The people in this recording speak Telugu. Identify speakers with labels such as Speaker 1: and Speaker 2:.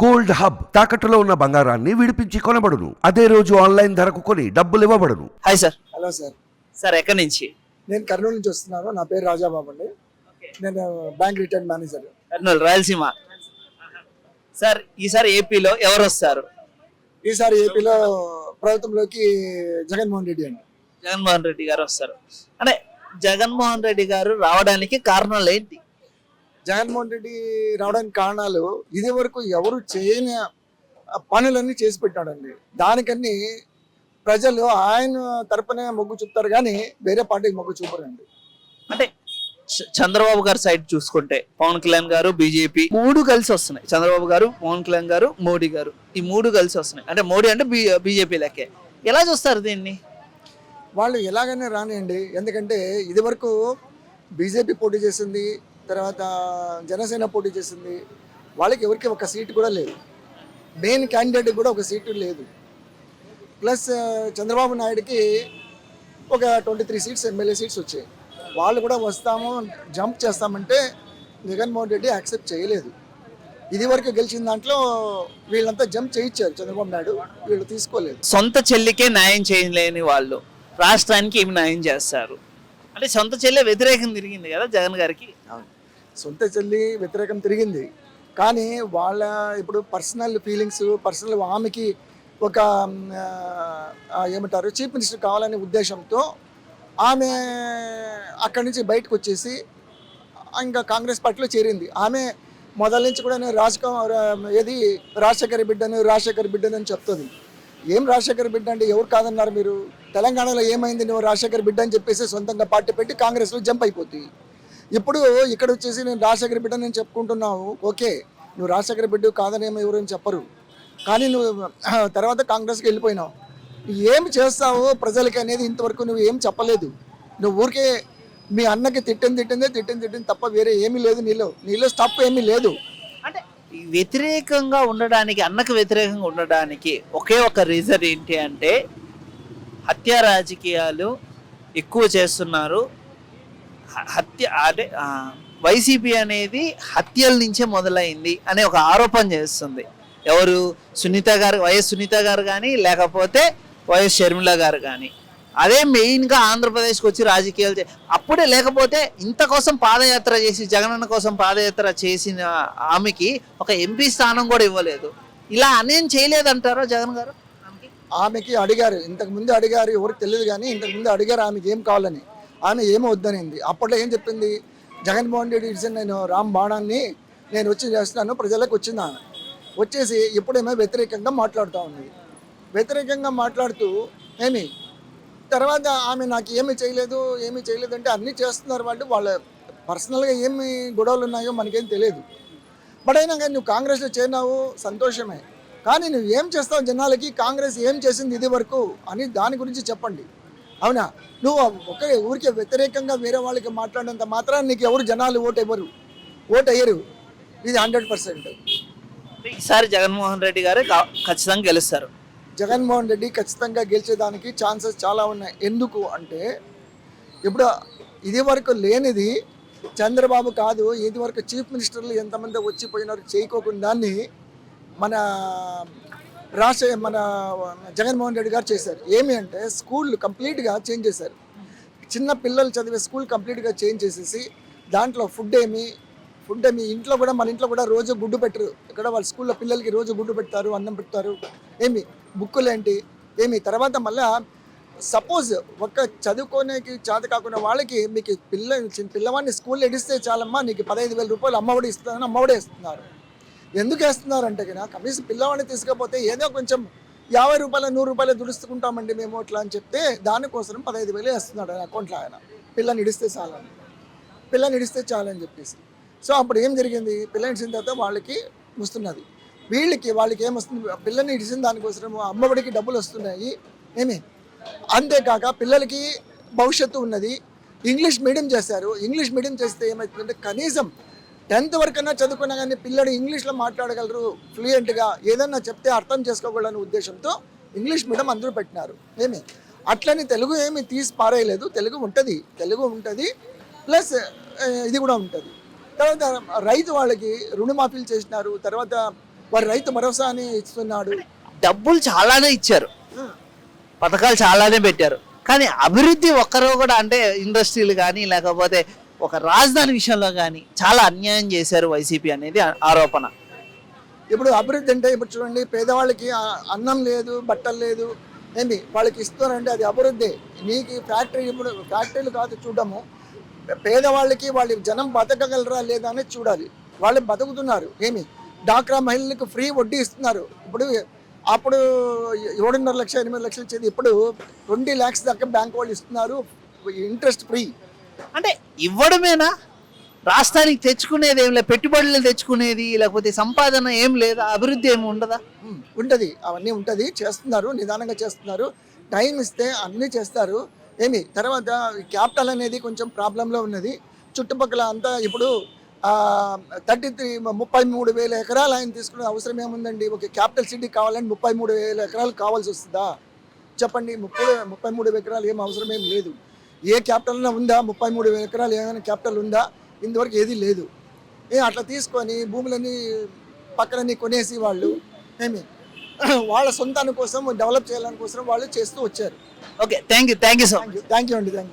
Speaker 1: గోల్డ్ హబ్ తాకట్టులో ఉన్న బంగారాన్ని విడిపించి కొనబడును. అదే రోజు ఆన్లైన్ ధరకు కొని డబ్బులు ఇవ్వబడును.
Speaker 2: Hi sir.
Speaker 3: Hello sir.
Speaker 2: Sir ఎక్కడి నుంచి?
Speaker 3: నేను కర్నూలు నుంచి వస్తున్నాను. నా పేరు రాజాబాబు అండి. నేను bank return manager.
Speaker 2: Kurnool Rayalaseema. Sir ఈసారి ఏపీలో ఎవరు వస్తారు?
Speaker 3: ఈసారి ఏపీలో ప్రభుత్వంలోకి జగన్మోహన్ రెడ్డి అండి.
Speaker 2: జగన్మోహన్ రెడ్డి గారు వస్తారు. అంటే జగన్మోహన్ రెడ్డి గారు రావడానికి కారణాలు ఏంటి?
Speaker 3: జగన్మోహన్ రెడ్డి రావడానికి కారణాలు ఇది వరకు ఎవరు చేయని పనులన్నీ చేసి పెట్టాడండి. దానికన్నీ ప్రజలు ఆయన తరపునే మొగ్గు చూపుతారు కానీ వేరే పార్టీకి మొగ్గు చూపరండి.
Speaker 2: అంటే చంద్రబాబు గారి సైడ్ చూసుకుంటే పవన్ కళ్యాణ్ గారు బీజేపీ మూడు కలిసి వస్తున్నాయి. చంద్రబాబు గారు పవన్ కళ్యాణ్ గారు మోడీ గారు ఈ మూడు కలిసి వస్తున్నాయి. అంటే మోడీ అంటే బీజేపీ లెక్కే. ఎలా చూస్తారు దీన్ని?
Speaker 3: వాళ్ళు ఎలాగైనా రానియండి. ఎందుకంటే ఇది వరకు బీజేపీ పోటీ చేసింది తర్వాత జనసేన పోటీ చేసింది. వాళ్ళకి ఎవరికి ఒక సీటు కూడా లేదు. మెయిన్ క్యాండిడేట్ కూడా ఒక సీటు లేదు. ప్లస్ చంద్రబాబు నాయుడుకి ఒక twenty three seats MLA seats వచ్చాయి. వాళ్ళు కూడా వస్తాము జంప్ చేస్తామంటే జగన్మోహన్ రెడ్డి యాక్సెప్ట్ చేయలేదు. ఇది వరకు గెలిచిన దాంట్లో వీళ్ళంతా జంప్ చేయించారు చంద్రబాబు నాయుడు. వీళ్ళు తీసుకోలేదు.
Speaker 2: సొంత చెల్లికే న్యాయం చేయలేని వాళ్ళు రాష్ట్రానికి ఏమి న్యాయం చేస్తారు? అంటే సొంత చెల్లె వ్యతిరేకం తిరిగింది కదా జగన్ గారికి.
Speaker 3: సొంత చెల్లి వ్యతిరేకం తిరిగింది. కానీ వాళ్ళ ఇప్పుడు పర్సనల్ ఫీలింగ్స్ పర్సనల్ ఆమెకి ఒక ఏమంటారు చీఫ్ మినిస్టర్ కావాలనే ఉద్దేశంతో ఆమె అక్కడి నుంచి బయటకు వచ్చేసి ఇంకా కాంగ్రెస్ పార్టీలో చేరింది. ఆమె మొదల నుంచి కూడా నేను రాజక ఏది రాజశేఖర్ బిడ్డను రాజశేఖర్ బిడ్డను అని చెప్తుంది. ఏం రాజశేఖర్ బిడ్డ అంటే ఎవరు కాదన్నారు మీరు? తెలంగాణలో ఏమైంది? నువ్వు రాజశేఖర్ బిడ్డ అని చెప్పేసి సొంతంగా పార్టీ పెట్టి కాంగ్రెస్లో జంప్ అయిపోతుంది ఇప్పుడు ఇక్కడ వచ్చేసి నేను రాజశేఖర బిడ్డ నేను చెప్పుకుంటున్నావు. ఓకే నువ్వు రాజశేఖర బిడ్డ కాదనేమో ఎవరు అని చెప్పరు. కానీ నువ్వు తర్వాత కాంగ్రెస్కి వెళ్ళిపోయినావు. ఏం చేస్తావు ప్రజలకి అనేది ఇంతవరకు నువ్వు ఏం చెప్పలేదు. నువ్వు ఊరికే మీ అన్నకి తిట్టింది తిట్టిందే తిట్టింది తిట్టింది తప్ప వేరే ఏమీ లేదు నీలో. నీలో స్టప్ ఏమీ లేదు.
Speaker 2: వ్యతిరేకంగా ఉండడానికి అన్నకు వ్యతిరేకంగా ఉండడానికి ఒకే ఒక రీజన్ ఏంటి అంటే హత్య రాజకీయాలు ఎక్కువ చేస్తున్నారు. హత్య అంటే వైసీపీ అనేది హత్యల నుంచే మొదలైంది అనే ఒక ఆరోపణ చేస్తుంది. ఎవరు సునీత గారు వైఎస్ సునీత గారు కానీ లేకపోతే వైఎస్ షర్మిల గారు కానీ. అదే మెయిన్గా ఆంధ్రప్రదేశ్కి వచ్చి రాజకీయాలు అప్పుడే లేకపోతే ఇంత కోసం పాదయాత్ర చేసి జగనన్న కోసం పాదయాత్ర చేసిన ఆమెకి ఒక ఎంపీ స్థానం కూడా ఇవ్వలేదు. ఇలా అనేం చేయలేదంటారా జగన్ గారు? ఆమెకి?
Speaker 3: అడిగారు. ఇంతకు ముందు అడిగారు. ఎవరికి తెలియదు కానీ ఇంతకు ముందు అడిగారు ఆమెకి ఏం కావాలని. ఆమె ఏమో వద్దనింది. అప్పట్లో ఏం చెప్పింది? జగన్మోహన్ రెడ్డి ఇచ్చిన నేను రామ్ బాణాన్ని నేను వచ్చి చేస్తున్నాను. ప్రజలకు వచ్చింది? ఆమె వచ్చేసి ఇప్పుడేమో వ్యతిరేకంగా మాట్లాడుతూ ఉన్నది వ్యతిరేకంగా మాట్లాడుతూ ఏమి? తర్వాత ఆమె నాకు ఏమి చేయలేదు ఏమి చేయలేదు అంటే అన్నీ చేస్తున్నారు వాళ్ళు. వాళ్ళ పర్సనల్గా ఏమి గొడవలు ఉన్నాయో మనకేం తెలియదు. బట్ అయినా కానీ నువ్వు కాంగ్రెస్లో చేరినావు సంతోషమే. కానీ నువ్వు ఏం చేస్తావు జనాలకి? కాంగ్రెస్ ఏం చేసింది ఇది వరకు అని దాని గురించి చెప్పండి. అవునా? నువ్వు ఒక ఊరికే వ్యతిరేకంగా వేరే వాళ్ళకి మాట్లాడినంత మాత్రం నీకు ఎవరు జనాలు ఓటు ఇవ్వరు ఓటు అయ్యరు ఇది హండ్రెడ్ పర్సెంట్.
Speaker 2: ఈసారి జగన్మోహన్ రెడ్డి గారే కా- ఖచ్చితంగా గెలుస్తారు.
Speaker 3: జగన్మోహన్ రెడ్డి ఖచ్చితంగా గెలిచేదానికి ఛాన్సెస్ చాలా ఉన్నాయి. ఎందుకు అంటే ఇప్పుడు ఇది వరకు లేనిది చంద్రబాబు కాదు ఇది వరకు చీఫ్ మినిస్టర్లు ఎంతమంది వచ్చిపోయినారు చేయకోకుండా మన రాష్ట్ర మన జగన్మోహన్ రెడ్డి గారు చేశారు. ఏమి అంటే స్కూల్ కంప్లీట్గా చేంజ్ చేశారు. చిన్న పిల్లలు చదివే స్కూల్ కంప్లీట్గా చేంజ్ చేసేసి దాంట్లో ఫుడ్ ఏమి ఫుడ్ మీ ఇంట్లో కూడా మన ఇంట్లో కూడా రోజు గుడ్డు పెట్టరు. ఇక్కడ వాళ్ళ స్కూల్లో పిల్లలకి రోజు గుడ్డు పెడతారు అన్నం పెడతారు. ఏమి? బుక్కులేంటి ఏమి? తర్వాత మళ్ళా సపోజ్ ఒక చదువుకోనేకి చేత కాకుండా వాళ్ళకి మీకు పిల్ల పిల్లవాడిని స్కూల్లో ఎడిస్తే చాలమ్మా నీకు పదహైదు వేల రూపాయలు అమ్మఒడి ఇస్తుందని అమ్మఒడి ఇస్తున్నారు ఎందుకు వేస్తున్నారంటే కదా కనీసం పిల్లవాడిని తీసుకపోతే ఏదో కొంచెం యాభై రూపాయలు నూరు రూపాయలు దుడుచుకుంటామండి మేము అట్లా అని చెప్తే దానికోసం పదహైదు వేలు వేస్తున్నాడు ఆయన అకౌంట్లో ఆయన. పిల్లని ఇడిస్తే చాలని. పిల్లని ఇడిస్తే చాలని చెప్పేసి. సో అప్పుడు ఏం జరిగింది? పిల్లని ఇచ్చిన తర్వాత వాళ్ళకి వస్తున్నది. వీళ్ళకి వాళ్ళకి ఏమొస్తుంది? పిల్లని ఇచ్చిన దానికోసం అమ్మఒడికి డబ్బులు వస్తున్నాయి. ఏమి? అంతేకాక పిల్లలకి భవిష్యత్తు ఉన్నది. ఇంగ్లీష్ మీడియం చేశారు. ఇంగ్లీష్ మీడియం చేస్తే ఏమవుతుందంటే కనీసం టెన్త్ వరకన్నా చదువుకున్నా కానీ పిల్లడు ఇంగ్లీష్లో మాట్లాడగలరు ఫ్లూయెంట్గా ఏదన్నా చెప్తే అర్థం చేసుకోగలరనే ఉద్దేశంతో ఇంగ్లీష్ మీడియం అందరూ పెట్టినారు. ఏమి? అట్లని తెలుగు ఏమి తీసి పారేయలేదు. తెలుగు ఉంటుంది. తెలుగు ఉంటుంది. ప్లస్ ఇది కూడా ఉంటుంది. తర్వాత రైతు వాళ్ళకి రుణమాఫీలు చేసినారు తర్వాత వారు రైతు భరోసా అని ఇస్తున్నాడు.
Speaker 2: డబ్బులు చాలానే ఇచ్చారు. పథకాలు చాలానే పెట్టారు. కానీ అభివృద్ధి ఒక్కరో కూడా అంటే ఇండస్ట్రీలు కానీ లేకపోతే ఒక రాజధాని విషయంలో కానీ చాలా అన్యాయం చేశారు వైసీపీ అనేది ఆరోపణ.
Speaker 3: ఇప్పుడు అభివృద్ధి అంటే ఇప్పుడు చూడండి పేదవాళ్ళకి అన్నం లేదు బట్టలు లేదు ఏంటి వాళ్ళకి ఇస్తున్నారంటే అది అభివృద్ధి. నీకు ఫ్యాక్టరీ ఇప్పుడు ఫ్యాక్టరీలు కాదు చూడము. పేదవాళ్ళకి వాళ్ళ జనం బతకగలరా లేదా అనేది చూడాలి. వాళ్ళు బతుకుతున్నారు ఏమి? డాక్రా మహిళలకు ఫ్రీ వడ్డీ ఇస్తున్నారు. ఇప్పుడు అప్పుడు ఏడున్నర లక్ష ఎనిమిది లక్షలు ఇచ్చేది. ఇప్పుడు ట్వంటీ ల్యాక్స్ దాకా బ్యాంక్ వాళ్ళు ఇస్తున్నారు. Interest free.
Speaker 2: అంటే ఇవ్వడమేనా? రాష్ట్రానికి తెచ్చుకునేది ఏం లేదు పెట్టుబడులు తెచ్చుకునేది లేకపోతే సంపాదన ఏం లేదా? అభివృద్ధి ఏమి ఉండదా?
Speaker 3: ఉంటుంది. అవన్నీ ఉంటుంది. చేస్తున్నారు. నిదానంగా చేస్తున్నారు. టైం ఇస్తే అన్నీ చేస్తారు. ఏమి తర్వాత క్యాపిటల్ అనేది కొంచెం ప్రాబ్లంలో ఉన్నది. చుట్టుపక్కల అంతా ఇప్పుడు థర్టీ త్రీ ముప్పై మూడు వేల ఎకరాలు ఆయన తీసుకునే అవసరం ఏముందండి? ఒక క్యాపిటల్ సిటీ కావాలంటే ముప్పై మూడు వేల ఎకరాలు కావాల్సి వస్తుందా? చెప్పండి ముప్పై ముప్పై మూడు ఎకరాలు ఏం అవసరం ఏం లేదు. ఏ క్యాపిటల్ అయినా ఉందా? ముప్పై మూడు వేల ఎకరాలు ఏమైనా క్యాపిటల్ ఉందా? ఇంతవరకు ఏది లేదు. ఏ అట్లా తీసుకొని భూములన్నీ పక్కనన్నీ కొనేసి వాళ్ళు ఏమి వాళ్ళ సొంతాని కోసం డెవలప్ చేయాలని కోసం వాళ్ళు చేస్తూ వచ్చారు.
Speaker 2: Okay thank you thank you so
Speaker 3: you thank you అండి థ్యాంక్ యూ